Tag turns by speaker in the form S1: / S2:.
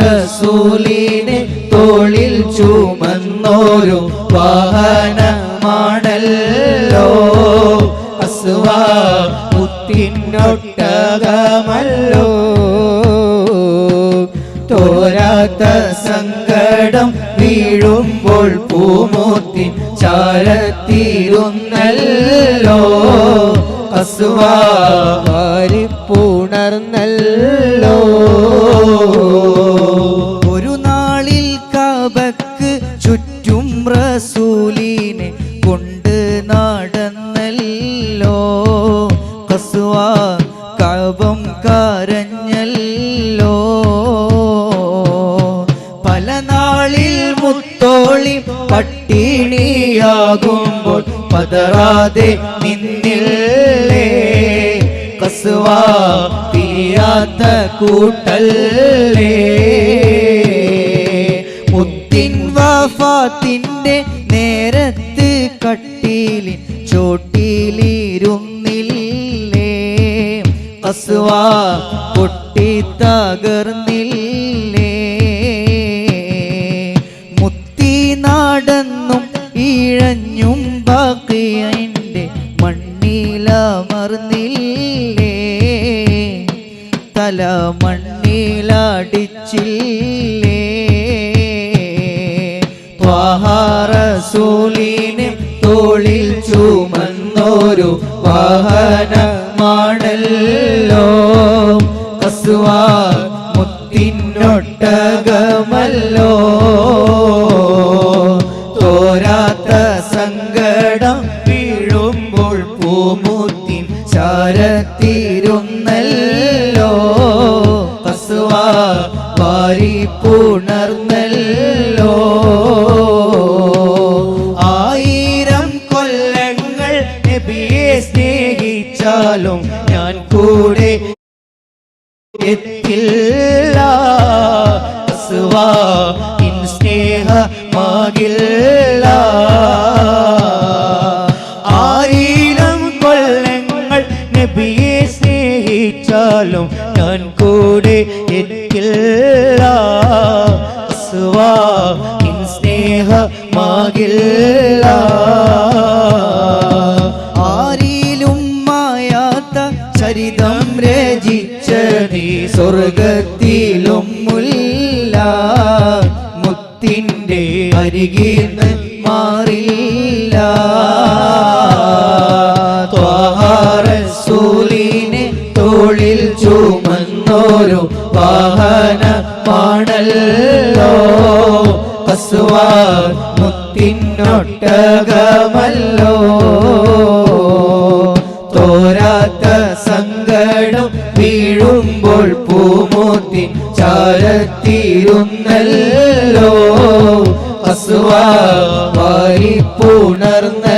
S1: റസൂലിനെ തോളിൽ ചുമന്നോരു വാഹനമാണല്ലോ. അസ്വാ മുത്തിനൊട്ടകമല്ലോ തോരാത്ത സങ്കടം വീഴുമ്പോൾ പൂമൂത്തി ചാരത്തിരുന്നല്ലോ അസ്വാ
S2: പുണർന്നല്ലോ ഒരു നാളിൽ കബക്ക് ചുറ്റും റസൂലിനെ കൊണ്ട് നടന്നല്ലോ. കസുവ കബം കരഞ്ഞല്ലോ. പല നാളിൽ മുത്തോളി പട്ടിണിയാകുമ്പോൾ പതറാതെ നിന്നില്ലേ കസുവ പിരിയാത്ത കൂട്ടല്ലേ? മുത്തിൻ വഫാത്തിന്റെ നേരത്ത് കട്ടിലിൻ ചോട്ടിലിരുന്നില്ലേ? അസ്വാ പൊട്ടി തകർന്നില്ലേ തല മണ്ണിലടിച്ചില്ലേ?
S1: ത്വാഹാറസൂലിനെ തോളിൽ ചുമന്നോരു വാഹനമാണല്ലോ. കസുവാ മുത്തിനൊട്ടകമല്ലോ. തോരാത്ത സങ്കടം വീഴുമ്പോൾ പൂമുത്തിൻ ചാരത്തിരുന്നല്ലോ. വാരി പുണർന്നല്ലോ ആയിരം കൊല്ലങ്ങൾ നബിയെ സ്നേഹിച്ചാലും ഞാൻ കൂടെ എത്തില്ല. സ്നേഹമാകില്ല. ആയിരം കൊല്ലങ്ങൾ നബിയെ സ്നേഹിച്ചാലും ഞാൻ കൂടെ എനിക്കില്ല. സ്നേഹമാകില്ല.
S2: ആരിലും മായാത്ത ചരിതം രചിച്ച നീ
S1: സ്വർഗത്തിലും മുല്ല മുത്തിന്റെ അരികിൽ മാറില്ല. തോളിൽ ചുമന്നോരു വാഹനമാണല്ലോ. അസുവാ മുത്തിനൊട്ടകമല്ലോ. തോരാത്ത സങ്കടം വീഴുമ്പോൾ പൂമൂത്തി ചാരത്തിരുന്നല്ലോ. അസുവാ വാരി പുണർന്നല്ലോ